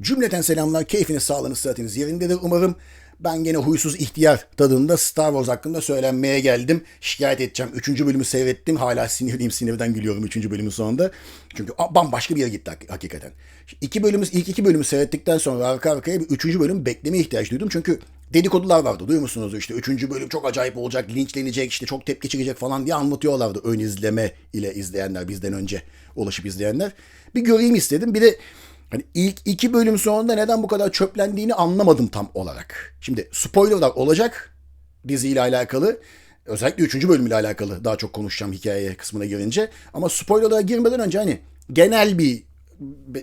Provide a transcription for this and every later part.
Cümleten selamlar, keyfiniz, sağlığınız, sıhhatiniz yerindedir umarım. Ben gene huysuz ihtiyar tadında Star Wars hakkında söylenmeye geldim. Şikayet edeceğim. Üçüncü bölümü seyrettim. Hala sinirliyim. Sinirden gülüyorum üçüncü bölümün sonunda. Çünkü bambaşka bir yere gitti hakikaten. İki bölümümüz, ilk iki bölümü seyrettikten sonra arka arkaya bir üçüncü bölüm bekleme ihtiyaç duydum. Çünkü dedikodular vardı. Duyuyor işte üçüncü bölüm çok acayip olacak, linçlenecek, işte çok tepki çekecek falan diye anlatıyorlardı. Ön izleme ile izleyenler bizden önce ulaşıp izleyenler. Bir göreyim istedim. Bir de Hani ilk iki bölüm sonunda neden bu kadar çöplendiğini anlamadım tam olarak. Şimdi spoilerlar olacak diziyle alakalı. Özellikle üçüncü bölümüyle alakalı daha çok konuşacağım hikaye kısmına girince. Ama spoilerlara girmeden önce hani genel bir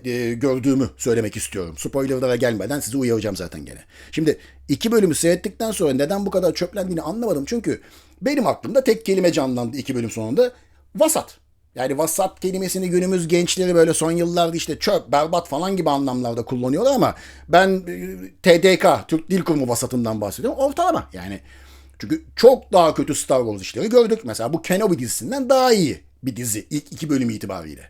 e, gördüğümü söylemek istiyorum. Spoilerlara gelmeden sizi uyaracağım zaten gene. Şimdi iki bölümü seyrettikten sonra neden bu kadar çöplendiğini anlamadım. Çünkü benim aklımda tek kelime canlandı iki bölüm sonunda. Vasat. Yani vasat kelimesini günümüz gençleri böyle son yıllarda işte çöp, berbat falan gibi anlamlarda kullanıyorlar ama ben e, TDK, Türk Dil Kurumu vasatından bahsediyorum. Ortalama yani. Çünkü çok daha kötü Star Wars işleri gördük. Mesela bu Kenobi dizisinden daha iyi bir dizi ilk iki bölümü itibariyle.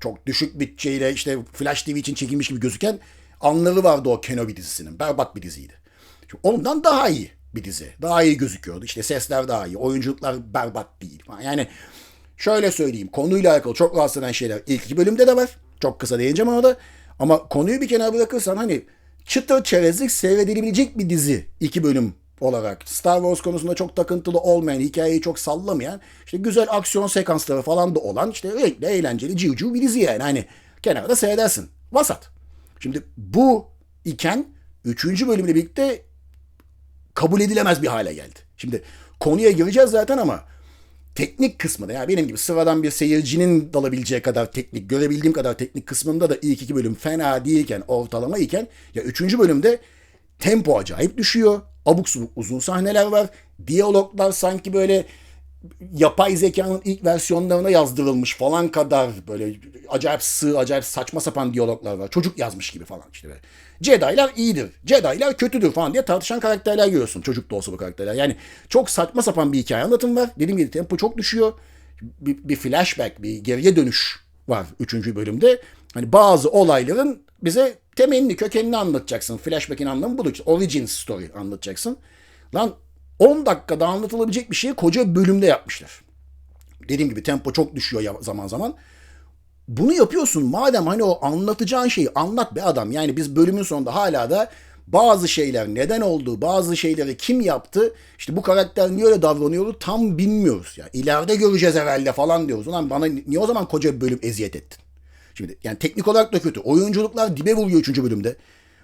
Çok düşük bütçeyle işte Flash TV için çekilmiş gibi gözüken anları vardı o Kenobi dizisinin. Berbat bir diziydi. Şimdi ondan daha iyi bir dizi. Daha iyi gözüküyordu. İşte sesler daha iyi. Oyunculuklar berbat değil. Yani Şöyle söyleyeyim konuyla alakalı çok rahatsız eden şeyler ilk iki bölümde de var. Çok kısa değineceğim ona da. Ama konuyu bir kenara bırakırsan hani çıtır çerezlik seyredilebilecek bir dizi iki bölüm olarak. Star Wars konusunda çok takıntılı olmayan, hikayeyi çok sallamayan, işte güzel aksiyon sekansları falan da olan, işte renkli, eğlenceli, civciv bir dizi yani. Hani kenarda seyredersin. Vasat. Şimdi bu iken üçüncü bölümle birlikte kabul edilemez bir hale geldi. Şimdi konuya gireceğiz zaten ama teknik kısmında yani benim gibi sıradan bir seyircinin dalabileceği kadar teknik, görebildiğim kadar teknik kısmında da ilk iki bölüm fena değilken, ortalama iken ya üçüncü bölümde tempo acayip düşüyor. Abuk subuk uzun sahneler var. Diyaloglar sanki böyle yapay zekanın ilk versiyonlarına yazdırılmış falan kadar böyle acayip sığ, acayip saçma sapan diyaloglar var. Çocuk yazmış gibi falan işte böyle. İyidir, Jedi'lar kötüdür falan diye tartışan karakterler görüyorsun. Çocuk da olsa bu karakterler. Yani çok saçma sapan bir hikaye anlatım var. Dediğim gibi tempo çok düşüyor. Bir, bir flashback, bir geriye dönüş var 3. bölümde. Hani bazı olayların bize temelini, kökenini anlatacaksın. Flashback'in anlamı budur. İşte origin story anlatacaksın. Lan 10 dakikada anlatılabilecek bir şeyi koca bölümde yapmışlar. Dediğim gibi tempo çok düşüyor zaman zaman. Bunu yapıyorsun madem hani o anlatacağın şeyi anlat be adam. Yani biz bölümün sonunda hala da bazı şeyler neden oldu, bazı şeyleri kim yaptı, işte bu karakter niye öyle davranıyordu tam bilmiyoruz. Ya yani ileride göreceğiz evvelde falan diyoruz. Ulan bana niye o zaman koca bir bölüm eziyet ettin? Şimdi yani teknik olarak da kötü. Oyunculuklar dibe vuruyor 3. bölümde.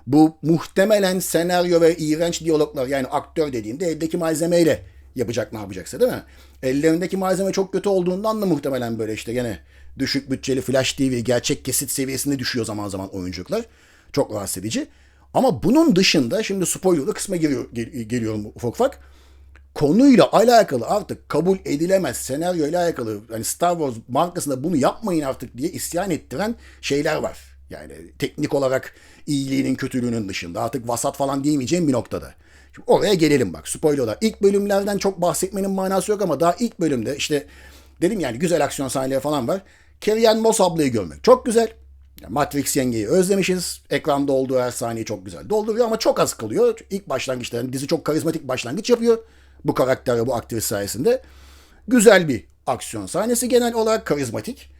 Bu muhtemelen senaryo ve iğrenç diyaloglar yani aktör dediğinde eldeki malzemeyle yapacak ne yapacaksa değil mi? Ellerindeki malzeme çok kötü olduğundan da muhtemelen böyle işte gene düşük bütçeli Flash TV gerçek kesit seviyesinde düşüyor zaman zaman oyunculuklar. Çok rahatsız edici. Ama bunun dışında şimdi spoilerlı kısma geliyor, gel, geliyorum ufak ufak. Konuyla alakalı artık kabul edilemez senaryo ile alakalı hani Star Wars markasında bunu yapmayın artık diye isyan ettiren şeyler var. Yani teknik olarak iyiliğinin kötülüğünün dışında artık vasat falan diyemeyeceğim bir noktada. Şimdi oraya gelelim bak spoilerlar. İlk bölümlerden çok bahsetmenin manası yok ama daha ilk bölümde işte dedim yani güzel aksiyon sahneleri falan var. Carrie Moss ablayı görmek çok güzel. Matrix yengeyi özlemişiz. Ekranda olduğu her sahneyi çok güzel dolduruyor ama çok az kalıyor. İlk başlangıçta yani dizi çok karizmatik başlangıç yapıyor. Bu karakter bu aktris sayesinde. Güzel bir aksiyon sahnesi genel olarak karizmatik.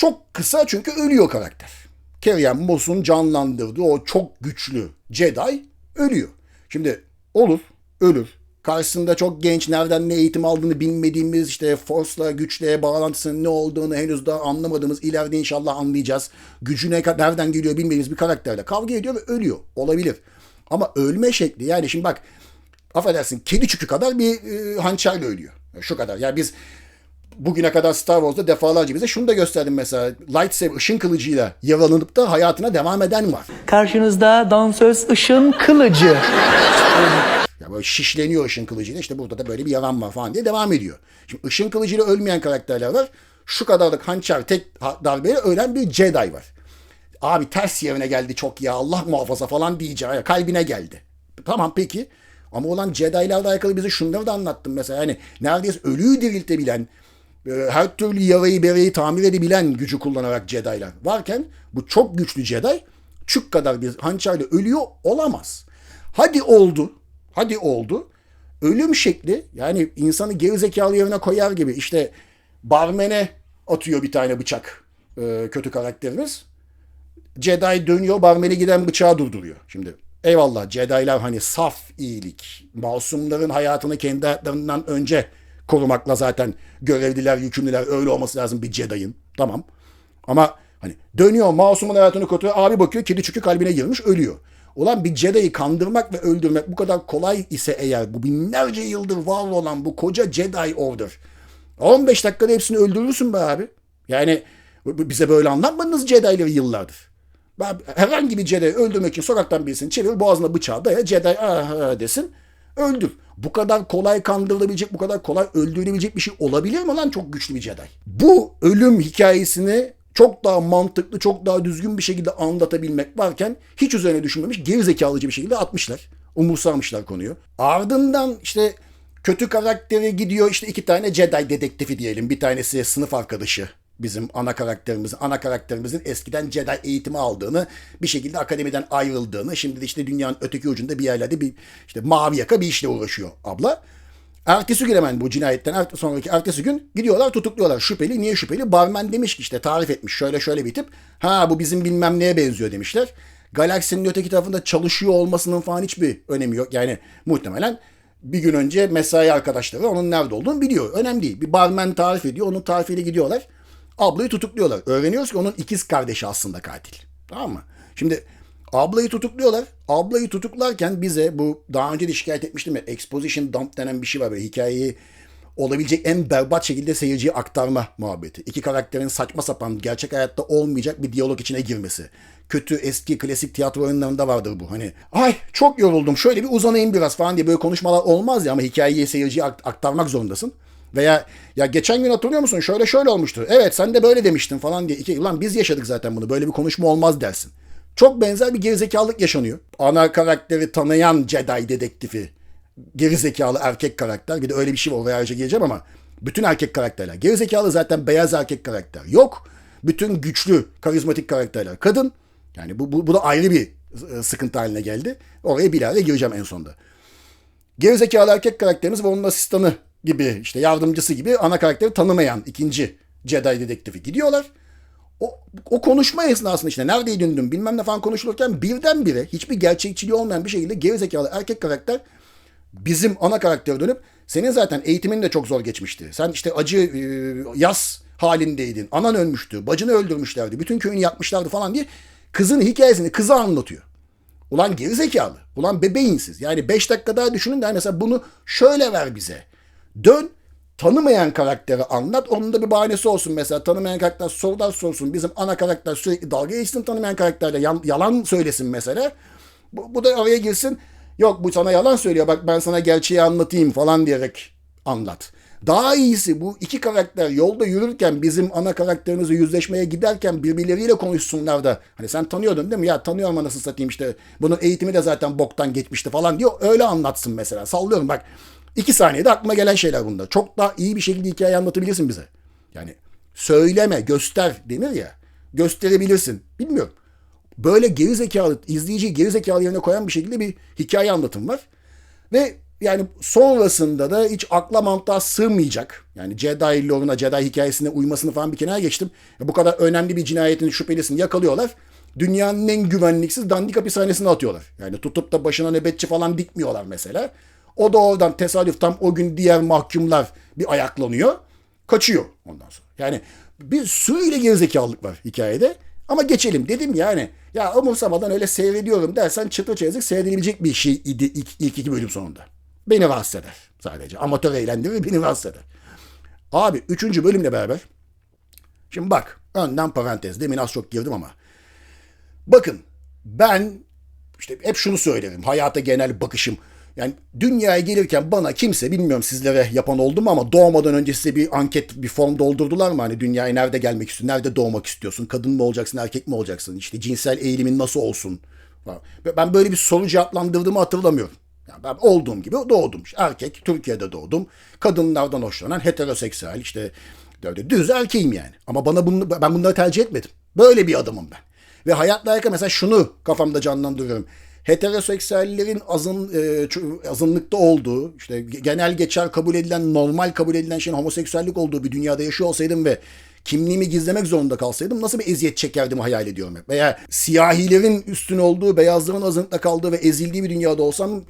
Çok kısa çünkü ölüyor karakter. Ann Moss'un canlandırdığı o çok güçlü Jedi ölüyor. Şimdi olur, ölür. Karşısında çok genç, nereden ne eğitim aldığını bilmediğimiz, işte Force'la, güçle bağlantısının ne olduğunu henüz daha anlamadığımız, ileride inşallah anlayacağız. Gücüne nereden geliyor bilmediğimiz bir karakterle kavga ediyor ve ölüyor. Olabilir. Ama ölme şekli yani şimdi bak affedersin kedi çükü kadar bir e, hançerle ölüyor. Şu kadar. Yani biz bugüne kadar Star Wars'da defalarca bize şunu da gösterdim mesela. Lightsaber ışın kılıcıyla yaralanıp da hayatına devam eden var. Karşınızda dansöz ışın kılıcı. Ya böyle şişleniyor ışın kılıcıyla işte burada da böyle bir yalan var falan diye devam ediyor. Şimdi ışın kılıcıyla ölmeyen karakterler var. Şu kadarlık hançer tek darbeyle ölen bir Jedi var. Abi ters yerine geldi çok ya Allah muhafaza falan diyeceğim. Kalbine geldi. Tamam peki. Ama olan Jedi'larla alakalı bize şunları da anlattım mesela. Yani neredeyse ölüyü diriltebilen, her türlü yarayı bereyi tamir edebilen gücü kullanarak Jedi'lar varken bu çok güçlü Jedi çük kadar bir hançerle ölüyor olamaz. Hadi oldu. Hadi oldu. Ölüm şekli yani insanı gerizekalı yerine koyar gibi işte barmene atıyor bir tane bıçak e, kötü karakterimiz. Jedi dönüyor barmeni giden bıçağı durduruyor. Şimdi eyvallah Jedi'lar hani saf iyilik, masumların hayatını kendi hayatlarından önce korumakla zaten görevliler, yükümlüler öyle olması lazım bir Jedi'ın. Tamam. Ama hani dönüyor masumun hayatını kurtarıyor. Abi bakıyor kedi çükü kalbine girmiş ölüyor. Ulan bir Jedi'yi kandırmak ve öldürmek bu kadar kolay ise eğer bu binlerce yıldır var olan bu koca Jedi Order 15 dakikada hepsini öldürürsün be abi. Yani bize böyle anlatmadınız Jedi'leri yıllardır. Herhangi bir Jedi öldürmek için sokaktan birisini çevir boğazına bıçağı daya Jedi aha desin öldür. Bu kadar kolay kandırılabilecek, bu kadar kolay öldürülebilecek bir şey olabilir mi lan çok güçlü bir Jedi? Bu ölüm hikayesini çok daha mantıklı, çok daha düzgün bir şekilde anlatabilmek varken hiç üzerine düşünmemiş, gerizekalıcı bir şekilde atmışlar. Umursamışlar konuyu. Ardından işte kötü karakteri gidiyor işte iki tane Jedi dedektifi diyelim. Bir tanesi sınıf arkadaşı bizim ana karakterimizin ana karakterimizin eskiden Jedi eğitimi aldığını bir şekilde akademiden ayrıldığını şimdi de işte dünyanın öteki ucunda bir yerlerde bir işte mavi yaka bir işle uğraşıyor abla. Ertesi gün hemen bu cinayetten sonraki ertesi gün gidiyorlar tutukluyorlar şüpheli. Niye şüpheli? Barmen demiş ki işte tarif etmiş şöyle şöyle bir tip. Ha bu bizim bilmem neye benziyor demişler. Galaksinin öteki tarafında çalışıyor olmasının falan hiçbir önemi yok. Yani muhtemelen bir gün önce mesai arkadaşları onun nerede olduğunu biliyor. Önemli değil. Bir barmen tarif ediyor. Onun tarifiyle gidiyorlar. Ablayı tutukluyorlar. Öğreniyoruz ki onun ikiz kardeşi aslında katil. Tamam mı? Şimdi ablayı tutukluyorlar. Ablayı tutuklarken bize bu daha önce de şikayet etmiştim ya exposition dump denen bir şey var. Böyle hikayeyi olabilecek en berbat şekilde seyirciye aktarma muhabbeti. İki karakterin saçma sapan gerçek hayatta olmayacak bir diyalog içine girmesi. Kötü eski klasik tiyatro oyunlarında vardır bu. Hani ay çok yoruldum şöyle bir uzanayım biraz falan diye böyle konuşmalar olmaz ya ama hikayeyi seyirciye akt- aktarmak zorundasın. Veya ya geçen gün hatırlıyor musun şöyle şöyle olmuştu. Evet sen de böyle demiştin falan diye. İki, ulan biz yaşadık zaten bunu böyle bir konuşma olmaz dersin. Çok benzer bir gerizekalılık yaşanıyor. Ana karakteri tanıyan Jedi dedektifi gerizekalı erkek karakter. Bir de öyle bir şey var oraya ayrıca geleceğim ama bütün erkek karakterler. Gerizekalı zaten beyaz erkek karakter. Yok. Bütün güçlü, karizmatik karakterler kadın. Yani bu, bu, bu da ayrı bir e, sıkıntı haline geldi. Oraya bilahare gireceğim en sonunda. Gerizekalı erkek karakterimiz ve onun asistanı gibi işte yardımcısı gibi ana karakteri tanımayan ikinci Jedi dedektifi gidiyorlar. O, o konuşma esnasında işte neredeydin dün bilmem ne falan konuşulurken birdenbire hiçbir gerçekçiliği olmayan bir şekilde gerizekalı erkek karakter bizim ana karaktere dönüp senin zaten eğitimin de çok zor geçmişti. Sen işte acı e, yas halindeydin. Anan ölmüştü. Bacını öldürmüşlerdi. Bütün köyünü yakmışlardı falan diye kızın hikayesini kıza anlatıyor. Ulan gerizekalı. Ulan bebeğinsiz. Yani 5 dakika daha düşünün de hani mesela bunu şöyle ver bize. Dön tanımayan karakteri anlat. Onun da bir bahanesi olsun mesela. Tanımayan karakter sorular sorsun. Bizim ana karakter sürekli dalga geçsin tanımayan karakterle. Yalan söylesin mesela. Bu, bu da araya girsin. Yok bu sana yalan söylüyor. Bak ben sana gerçeği anlatayım falan diyerek anlat. Daha iyisi bu iki karakter yolda yürürken bizim ana karakterimizle yüzleşmeye giderken birbirleriyle konuşsunlar da. Hani sen tanıyordun değil mi? Ya tanıyorum anasını satayım işte. Bunun eğitimi de zaten boktan geçmişti falan diyor. Öyle anlatsın mesela. Sallıyorum bak. İki saniyede aklıma gelen şeyler bunlar. Çok daha iyi bir şekilde hikaye anlatabilirsin bize. Yani söyleme, göster denir ya. Gösterebilirsin. Bilmiyorum. Böyle gerizekalı, izleyiciyi gerizekalı yerine koyan bir şekilde bir hikaye anlatım var. Ve yani sonrasında da hiç akla mantığa sığmayacak. Yani Jedi lore'una, Jedi hikayesine uymasını falan bir kenara geçtim. Ya bu kadar önemli bir cinayetin şüphelisini yakalıyorlar. Dünyanın en güvenliksiz dandik hapishanesine atıyorlar. Yani tutup da başına nöbetçi falan dikmiyorlar mesela. O da oradan tesadüf tam o gün diğer mahkumlar bir ayaklanıyor. Kaçıyor ondan sonra. Yani bir sürüyle gerizekalılık var hikayede. Ama geçelim dedim yani. Ya umursamadan öyle seyrediyorum dersen çıtır çerezlik seyredilebilecek bir şey idi ilk, ilk iki bölüm sonunda. Beni rahatsız eder sadece. Amatör eğlendirir beni rahatsız eder. Abi üçüncü bölümle beraber. Şimdi bak önden parantez. Demin az çok girdim ama. Bakın ben işte hep şunu söylerim. Hayata genel bakışım. Yani dünyaya gelirken bana kimse bilmiyorum sizlere yapan oldu mu ama doğmadan önce size bir anket bir form doldurdular mı? Hani dünyaya nerede gelmek istiyorsun? Nerede doğmak istiyorsun? Kadın mı olacaksın? Erkek mi olacaksın? İşte cinsel eğilimin nasıl olsun? Ben böyle bir soru cevaplandırdığımı hatırlamıyorum. Yani ben olduğum gibi doğdum. İşte erkek, Türkiye'de doğdum. Kadınlardan hoşlanan heteroseksüel işte düz erkeğim yani. Ama bana bunu, ben bunları tercih etmedim. Böyle bir adamım ben. Ve hayatla alakalı mesela şunu kafamda canlandırıyorum. Heteroseksüellerin azın, e, azınlıkta olduğu, işte genel geçer kabul edilen, normal kabul edilen şeyin homoseksüellik olduğu bir dünyada yaşıyor olsaydım ve kimliğimi gizlemek zorunda kalsaydım nasıl bir eziyet çekerdim hayal ediyorum hep. Veya siyahilerin üstün olduğu, beyazların azınlıkta kaldığı ve ezildiği bir dünyada olsam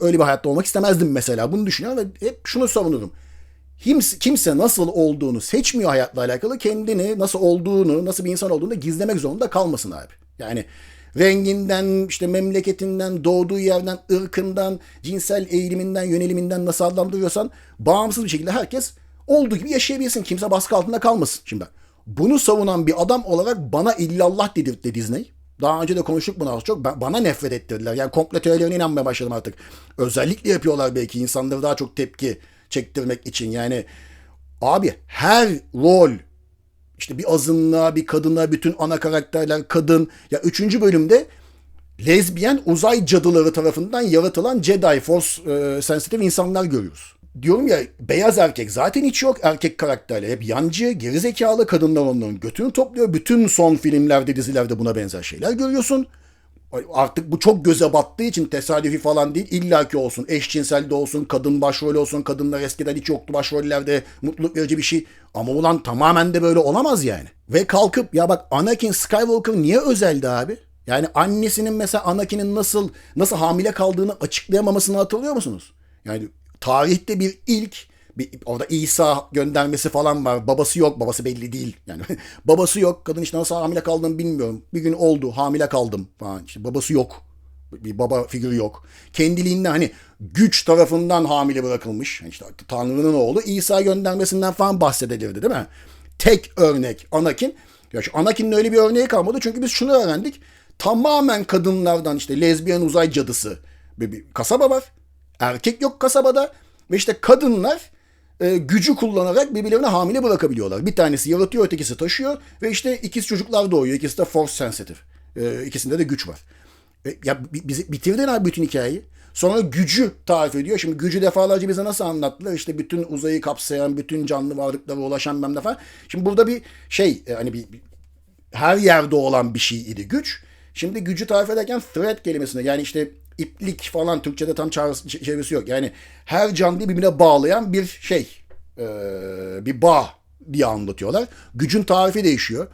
öyle bir hayatta olmak istemezdim mesela. Bunu düşünüyorum ve hep şunu savunurum. Kimse, kimse nasıl olduğunu seçmiyor hayatla alakalı. Kendini nasıl olduğunu, nasıl bir insan olduğunu da gizlemek zorunda kalmasın abi. Yani renginden, işte memleketinden, doğduğu yerden, ırkından, cinsel eğiliminden, yöneliminden nasıl adlandırıyorsan bağımsız bir şekilde herkes olduğu gibi yaşayabilsin. Kimse baskı altında kalmasın. Şimdi bunu savunan bir adam olarak bana illallah dedirtti Disney. Daha önce de konuştuk bunu az çok. Bana nefret ettirdiler. Yani komple teorilerine inanmaya başladım artık. Özellikle yapıyorlar belki insanları daha çok tepki çektirmek için. Yani abi her rol işte bir azınlığa, bir kadına, bütün ana karakterler kadın. Ya üçüncü bölümde lezbiyen uzay cadıları tarafından yaratılan Jedi Force e, sensitive insanlar görüyoruz. Diyorum ya beyaz erkek zaten hiç yok erkek karakterler. Hep yancı, gerizekalı kadınlar onların götünü topluyor. Bütün son filmlerde, dizilerde buna benzer şeyler görüyorsun. Artık bu çok göze battığı için tesadüfi falan değil. illaki olsun. Eşcinsel de olsun, kadın başrol olsun. Kadınlar eskiden hiç yoktu başrollerde. Mutluluk verici bir şey. Ama ulan tamamen de böyle olamaz yani. Ve kalkıp ya bak Anakin Skywalker niye özeldi abi? Yani annesinin mesela Anakin'in nasıl nasıl hamile kaldığını açıklayamamasını hatırlıyor musunuz? Yani tarihte bir ilk bir, orada İsa göndermesi falan var. Babası yok. Babası belli değil. Yani babası yok. Kadın işte nasıl hamile kaldığını bilmiyorum. Bir gün oldu. Hamile kaldım falan. İşte babası yok. Bir baba figürü yok. Kendiliğinden hani güç tarafından hamile bırakılmış. Yani işte Tanrı'nın oğlu İsa göndermesinden falan bahsedilirdi değil mi? Tek örnek Anakin. Ya şu Anakin'in öyle bir örneği kalmadı. Çünkü biz şunu öğrendik. Tamamen kadınlardan işte lezbiyen uzay cadısı bir, bir kasaba var. Erkek yok kasabada. Ve işte kadınlar e, gücü kullanarak birbirlerine hamile bırakabiliyorlar. Bir tanesi yaratıyor, ötekisi taşıyor ve işte ikiz çocuklar doğuyor. İkisi de force sensitive. E, ikisinde de güç var. E, ya bi- bizi bitirdin abi bütün hikayeyi. Sonra gücü tarif ediyor. Şimdi gücü defalarca bize nasıl anlattılar? İşte bütün uzayı kapsayan, bütün canlı varlıklara ulaşan ben de falan. Şimdi burada bir şey e, hani bir, bir- her yerde olan bir şey idi güç. Şimdi gücü tarif ederken thread kelimesine yani işte iplik falan Türkçe'de tam çağrısı- ç- çevirisi yok. Yani her canlıyı birbirine bağlayan bir şey. Ee, bir bağ diye anlatıyorlar. Gücün tarifi değişiyor.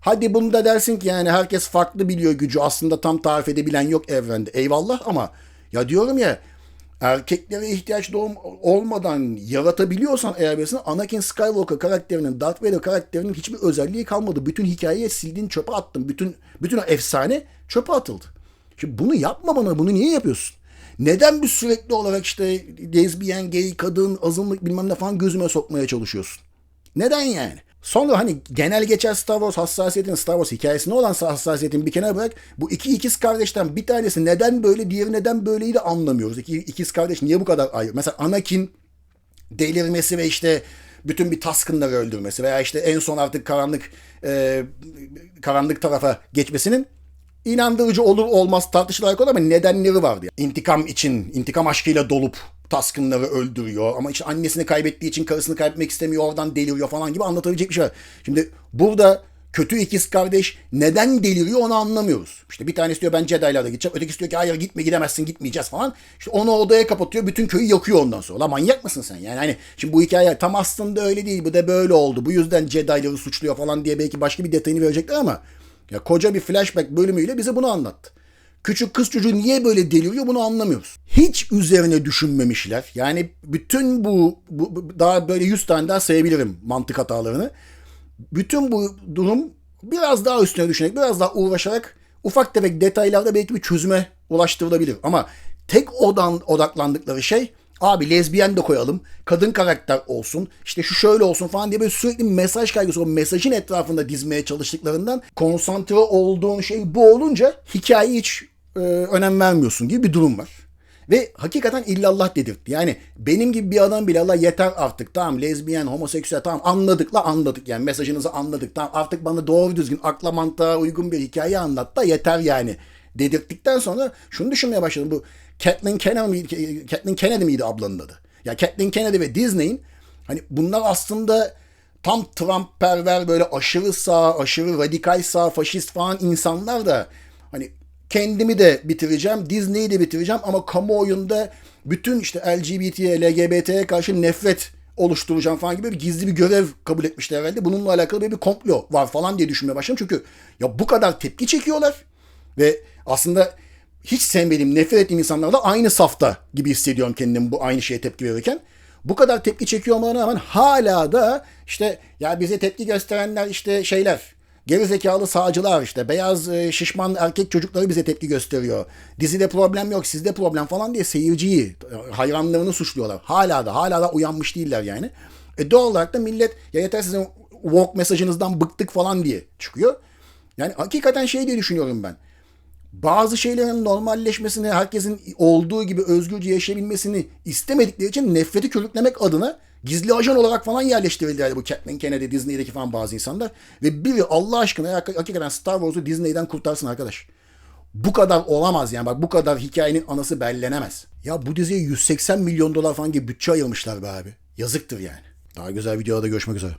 Hadi bunu da dersin ki yani herkes farklı biliyor gücü. Aslında tam tarif edebilen yok evrende. Eyvallah ama ya diyorum ya erkeklere ihtiyaç doğum olmadan yaratabiliyorsan eğer birisini Anakin Skywalker karakterinin, Darth Vader karakterinin hiçbir özelliği kalmadı. Bütün hikayeyi sildin çöpe attın. Bütün bütün o efsane çöpe atıldı. Şimdi bunu yapma bana. Bunu niye yapıyorsun? Neden bir sürekli olarak işte lezbiyen, gay, kadın, azınlık bilmem ne falan gözüme sokmaya çalışıyorsun? Neden yani? Sonra hani genel geçer Star Wars hassasiyetin, Star Wars hikayesine olan hassasiyetin bir kenara bırak. Bu iki ikiz kardeşten bir tanesi neden böyle, diğeri neden böyleydi anlamıyoruz. İki ikiz kardeş niye bu kadar ayrı? Mesela Anakin delirmesi ve işte bütün bir taskınları öldürmesi veya işte en son artık karanlık e, karanlık tarafa geçmesinin inandırıcı olur olmaz tartışılır konu ama nedenleri vardı. İntikam için, intikam aşkıyla dolup taskınları öldürüyor ama işte annesini kaybettiği için karısını kaybetmek istemiyor oradan deliriyor falan gibi anlatabilecek bir şey var. Şimdi burada kötü ikiz kardeş neden deliriyor onu anlamıyoruz. İşte bir tanesi diyor ben Jedi'larda gideceğim. Ötekisi diyor ki hayır gitme gidemezsin gitmeyeceğiz falan. İşte onu odaya kapatıyor bütün köyü yakıyor ondan sonra. La manyak mısın sen yani hani şimdi bu hikaye tam aslında öyle değil bu da böyle oldu. Bu yüzden Jedi'ları suçluyor falan diye belki başka bir detayını verecekler ama ya koca bir flashback bölümüyle bize bunu anlattı. Küçük kız çocuğu niye böyle deliriyor bunu anlamıyoruz. Hiç üzerine düşünmemişler. Yani bütün bu, bu daha böyle 100 tane daha sayabilirim mantık hatalarını. Bütün bu durum biraz daha üstüne düşünerek, biraz daha uğraşarak ufak tefek detaylarda belki bir çözüme ulaştırılabilir. Ama tek odan odaklandıkları şey abi lezbiyen de koyalım, kadın karakter olsun, işte şu şöyle olsun falan diye böyle sürekli mesaj kaygısı, o mesajın etrafında dizmeye çalıştıklarından konsantre olduğun şey bu olunca hikaye hiç e, önem vermiyorsun gibi bir durum var. Ve hakikaten illallah dedirtti. Yani benim gibi bir adam bile Allah yeter artık tamam lezbiyen, homoseksüel tamam anladık la anladık yani mesajınızı anladık tamam artık bana doğru düzgün akla mantığa uygun bir hikaye anlat da yeter yani dedirttikten sonra şunu düşünmeye başladım bu Kathleen Kennedy, miydi- Kathleen Kennedy miydi ablanın adı? Ya Kathleen Kennedy ve Disney'in hani bunlar aslında tam Trump perver böyle aşırı sağ, aşırı radikal sağ, faşist falan insanlar da hani kendimi de bitireceğim, Disney'i de bitireceğim ama kamuoyunda bütün işte LGBT'ye, LGBT'ye karşı nefret oluşturacağım falan gibi bir gizli bir görev kabul etmişler herhalde. Bununla alakalı bir komplo var falan diye düşünmeye başladım. Çünkü ya bu kadar tepki çekiyorlar ve aslında hiç sevmediğim, nefret ettiğim insanlarla aynı safta gibi hissediyorum kendimi bu aynı şeye tepki verirken. Bu kadar tepki çekiyor olmalarına rağmen hala da işte ya bize tepki gösterenler işte şeyler, geri zekalı sağcılar işte beyaz e, şişman erkek çocukları bize tepki gösteriyor. Dizide problem yok, sizde problem falan diye seyirciyi, e, hayranlarını suçluyorlar. Hala da hala da uyanmış değiller yani. E doğal olarak da millet ya yeter sizin woke mesajınızdan bıktık falan diye çıkıyor. Yani hakikaten şey diye düşünüyorum ben bazı şeylerin normalleşmesini, herkesin olduğu gibi özgürce yaşayabilmesini istemedikleri için nefreti körüklemek adına gizli ajan olarak falan yerleştirildi bu Kathleen Kennedy, Disney'deki falan bazı insanlar. Ve biri Allah aşkına hak- hakikaten Star Wars'u Disney'den kurtarsın arkadaş. Bu kadar olamaz yani bak bu kadar hikayenin anası bellenemez. Ya bu diziye 180 milyon dolar falan gibi bütçe ayırmışlar be abi. Yazıktır yani. Daha güzel videoda görüşmek üzere.